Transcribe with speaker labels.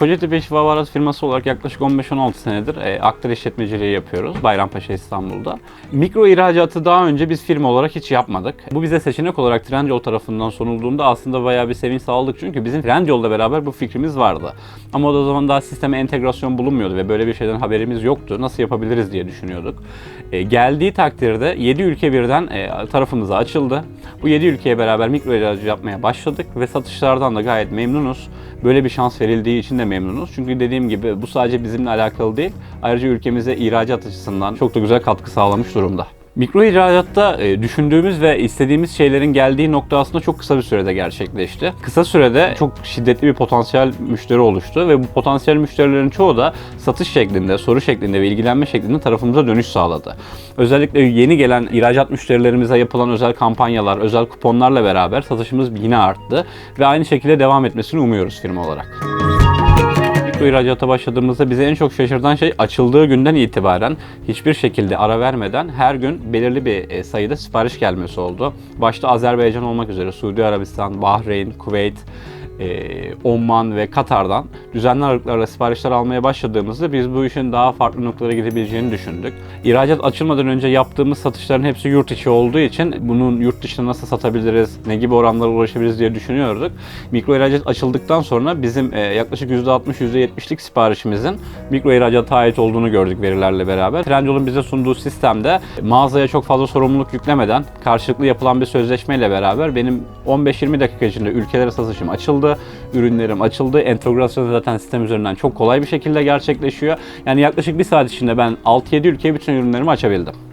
Speaker 1: Kocatepe İş ve Hava firması olarak yaklaşık 15-16 senedir e, aktar işletmeciliği yapıyoruz Bayrampaşa İstanbul'da. Mikro ihracatı daha önce biz firma olarak hiç yapmadık. Bu bize seçenek olarak Trendyol tarafından sunulduğunda aslında bayağı bir sevinç sağladık çünkü bizim Trendyol'la beraber bu fikrimiz vardı. Ama o da zaman daha sisteme entegrasyon bulunmuyordu ve böyle bir şeyden haberimiz yoktu. Nasıl yapabiliriz diye düşünüyorduk. E, geldiği takdirde 7 ülke birden e, tarafımıza açıldı. Bu 7 ülkeye beraber mikro ihracat yapmaya başladık ve satışlardan da gayet memnunuz. Böyle bir şans verildiği için de memnunuz. Çünkü dediğim gibi bu sadece bizimle alakalı değil. Ayrıca ülkemize ihracat açısından çok da güzel katkı sağlamış durumda. Mikro ihracatta e, düşündüğümüz ve istediğimiz şeylerin geldiği nokta aslında çok kısa bir sürede gerçekleşti. Kısa sürede çok şiddetli bir potansiyel müşteri oluştu ve bu potansiyel müşterilerin çoğu da satış şeklinde, soru şeklinde ve ilgilenme şeklinde tarafımıza dönüş sağladı. Özellikle yeni gelen ihracat müşterilerimize yapılan özel kampanyalar, özel kuponlarla beraber satışımız yine arttı ve aynı şekilde devam etmesini umuyoruz firma olarak. Mikro ihracata başladığımızda bizi en çok şaşırtan şey açıldığı günden itibaren hiçbir şekilde ara vermeden her gün belirli bir e, sayıda sipariş gelmesi oldu. Başta Azerbaycan olmak üzere Suudi Arabistan, Bahreyn, Kuveyt, e, Oman ve Katar'dan düzenli aralıklarla siparişler almaya başladığımızda biz bu işin daha farklı noktalara gidebileceğini düşündük. İhracat açılmadan önce yaptığımız satışların hepsi yurt içi olduğu için bunun yurt dışına nasıl satabiliriz, ne gibi oranlara ulaşabiliriz diye düşünüyorduk. Mikro ihracat açıldıktan sonra bizim e, yaklaşık %60-%70'lik siparişimizin mikro ihracata ait olduğunu gördük verilerle beraber. Trendyol'un bize sunduğu sistemde mağazaya çok fazla sorumluluk yüklemeden karşılıklı yapılan bir sözleşmeyle beraber benim 15-20 dakika içinde ülkelere satışım açıldı, ürünlerim açıldı. Entegrasyon zaten sistem üzerinden çok kolay bir şekilde gerçekleşiyor. Yani yaklaşık bir saat içinde ben 6-7 ülkeye bütün ürünlerimi açabildim.